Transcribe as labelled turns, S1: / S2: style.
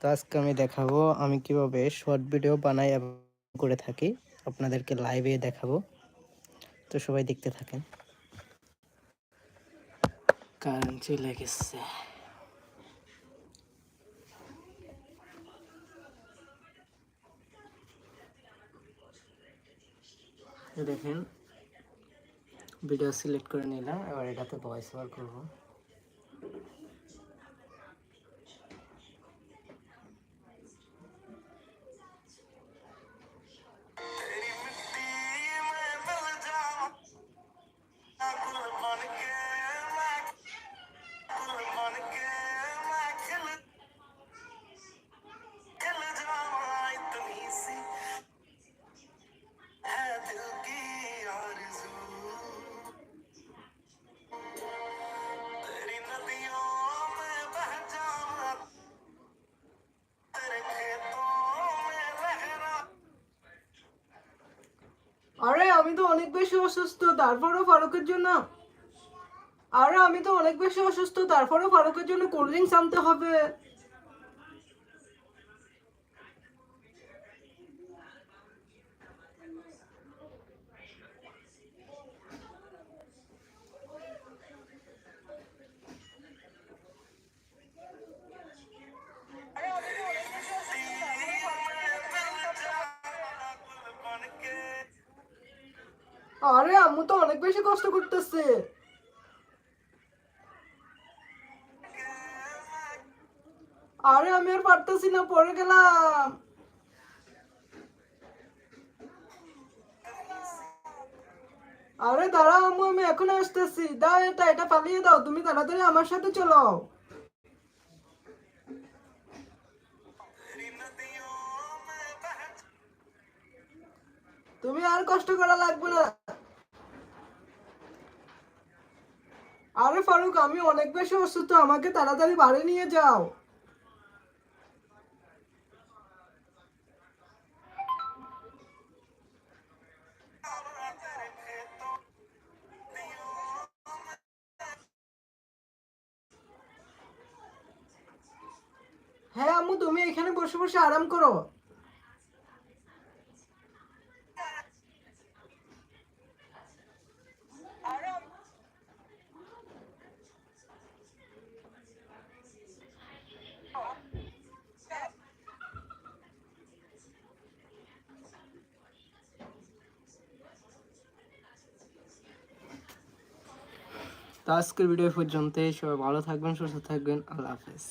S1: তো আজকে আমি দেখাবো আমি কীভাবে শর্ট ভিডিও বানাই করে থাকি। আপনাদেরকে লাইভে দেখাবো। তো সবাই দেখতে থাকেন। কারেন্ট চলে গেছে। দেখেন ভিডিও সিলেক্ট করে নিলাম, এবার এটাতে ভয়েস ওভার করব।
S2: আরে আমি তো অনেক বেশি অসুস্থ তারপরেও ফারুকের জন্য আরে আমি তো অনেক বেশি অসুস্থ, তারপরেও ফারুকের জন্য কোল্ড ড্রিঙ্কস আনতে হবে। আরে আম্মু তো অনেক বেশি কষ্ট করতেছে। আরে আমি আর পারতেছি না, পড়ে গেলাম। আরে দাঁড়াও আম্মু, আমি এখন আসতেছি। দাও এটা এটা পালিয়ে দাও, তুমি তাড়াতাড়ি আমার সাথে চলো। তুমি আর কষ্ট করা লাগবে না। আরে ফারুক, আমি অনেক বেশি অসুস্থ, আমাকে তাড়াতাড়ি বাড়ি নিয়ে যাও। হ্যাঁ আম্মু, তুমি এখানে বসে বসে আরাম করো।
S1: তো আজকের ভিডিও পর্যন্তই। সবাই ভালো থাকবেন, সুস্থ থাকবেন। আল্লাহ হাফেজ।